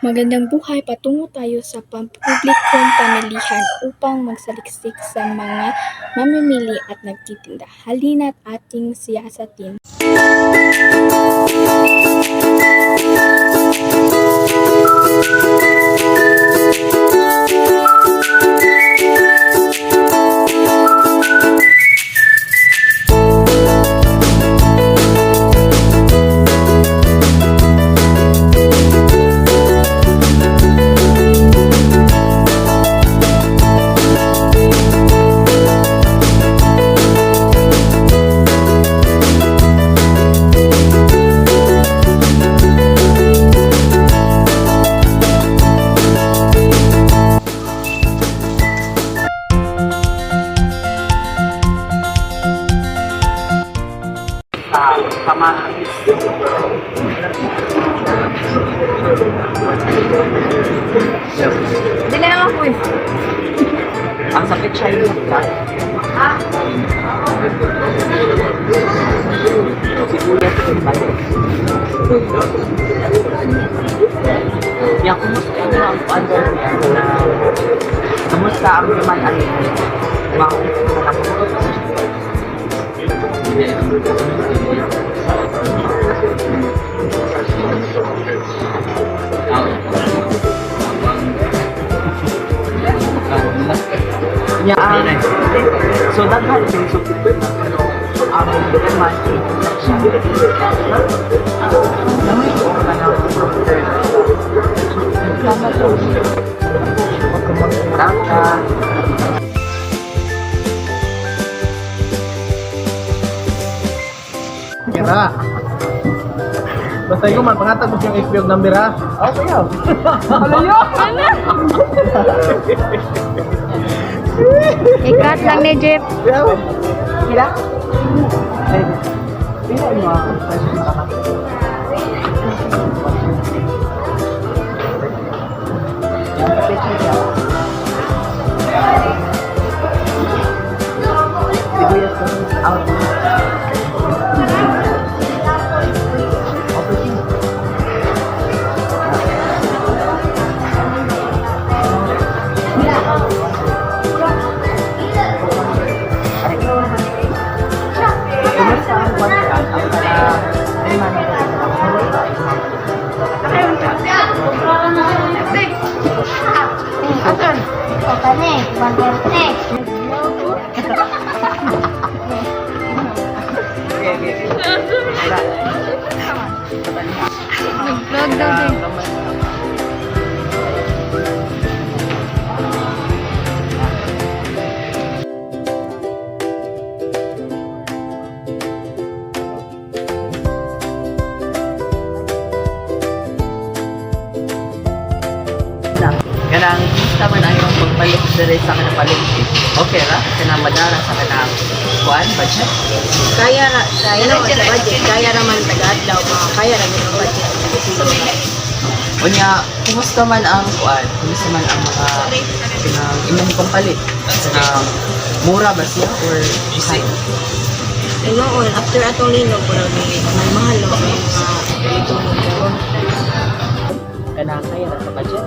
Magandang buhay patungo tayo sa pampublikong pamilihan upang magsaliksik sa mga mamimili at nagtitinda. Halina't ating siyasatin. Hindi na lang po eh. Ang sakit siya yung ka. Sibuyas ko ba? Yan, kumusta yung ang ano na kumusta ang naman ang mga Ya, so daghan din so ang naman Naman ko ka na Tama to. Huwag ka magtaka. Kira. Basta yung man, pangatag mo siyang XP number ha. Okay, oh. Alayo! Ikat lang ni Jeep. Kira? Ay, Pila yung mga Yan, kapitid siya. Sibuyas ko out. Ganang gusto man ang iyong pagbalik dere sa kanang palengke. Okay ra? Kanang madara sa kanang kuan budget. Kaya ra, kaya ra sa budget, kaya ra man taga-adlaw, mga kaya ra man ang budget. Unya, kumusta man ang kuan? Kumusta man ang mga kanang imong pampalit? Kanang mura ba siya or high? Ay noon, after atong lino, parang may mahal lang ang mga. Kanang kaya ra sa budget?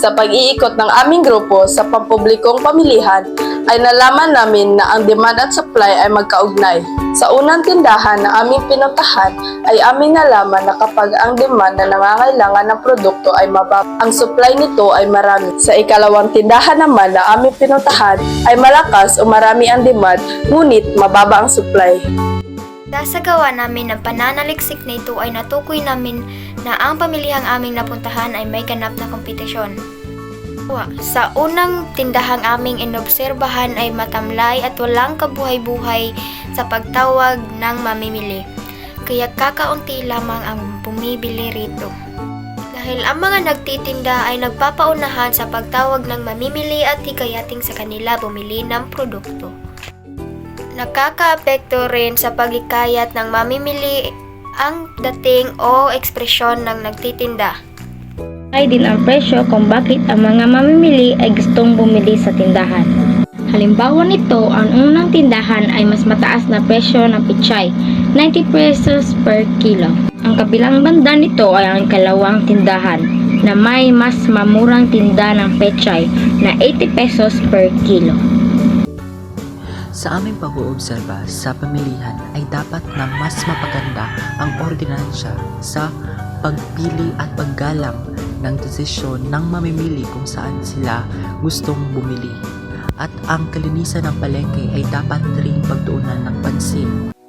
Sa pag-iikot ng aming grupo sa pampublikong pamilihan, ay nalaman namin na ang demand at supply ay magkaugnay. Sa unang tindahan na aming pinuntahan, ay aming nalaman na kapag ang demand na nangangailangan ng produkto ay mababa, ang supply nito ay marami. Sa ikalawang tindahan naman na aming pinuntahan, ay malakas o marami ang demand, ngunit mababa ang supply. Sa gawa namin ng pananaliksik na ito ay natukoy namin na ang pamilihang aming napuntahan ay may ganap na kompetisyon. Sa unang tindahang aming inobserbahan ay matamlay at walang kabuhay-buhay sa pagtawag ng mamimili. Kaya kakaunti lamang ang bumibili rito. Dahil ang mga nagtitinda ay nagpapaunahan sa pagtawag ng mamimili at hikayating sa kanila bumili ng produkto. Nakakaapekto rin sa pagikayat ng mamimili ang dating o ekspresyon ng nagtitinda. ay din ang presyo kung bakit ang mga mamimili ay gustong bumili sa tindahan. Halimbawa nito, ang unang tindahan ay mas mataas na presyo ng pichay, 90 pesos per kilo. Ang kabilang banda nito ay ang kalawang tindahan na may mas mamurang tinda ng pechay na 80 pesos per kilo. Sa aming pag-oobserba sa pamilihan ay dapat na mas mapaganda ang ordinansya sa pagpili at paggalang ng desisyon ng mamimili kung saan sila gustong bumili. At ang kalinisan ng palengke ay dapat ring pagtuunan ng pansin.